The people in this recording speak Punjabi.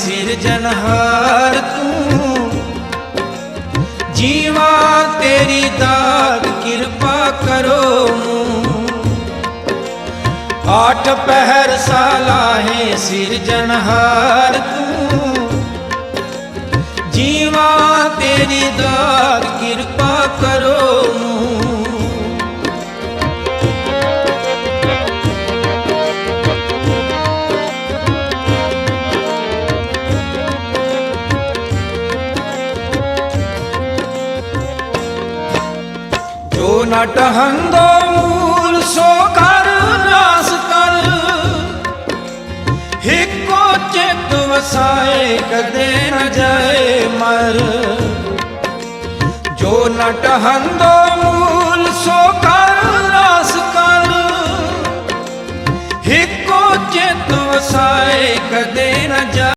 ਸਿਰਜਨਹਾਰ ਤੂੰ। ਜੀਵਾ ਤੇਰੀ ਦਾਤ ਕਿਰਪਾ ਕਰੋ ਮੂੰ। ਆਠ ਪਹਿਰ ਸਾਲਾਹੇ ਸਿਰਜਣਹਾਰ ਤੂੰ। ਜੀਵਾ ਤੇਰੀ ਦਾਤ ਕਿਰਪਾ ਕਰੋ ਜੋ ਨਟ ਹੰਦੋ ਮੂਲ, ਸੋ ਕਰ ਰਾਸ ਕਰ। ਹਿੱਕੋ ਚਿਤ ਵਸਾਏ, ਕਦੇ ਨ ਜਾਏ ਮਰ। ਜੋ ਨਟ ਹੰਦੋ ਮੂਲ, ਸੋ ਕਰ ਰਾਸ ਕਰ। ਹਿੱਕੋ ਚਿਤ ਵਸਾਏ, ਕਦੇ ਨ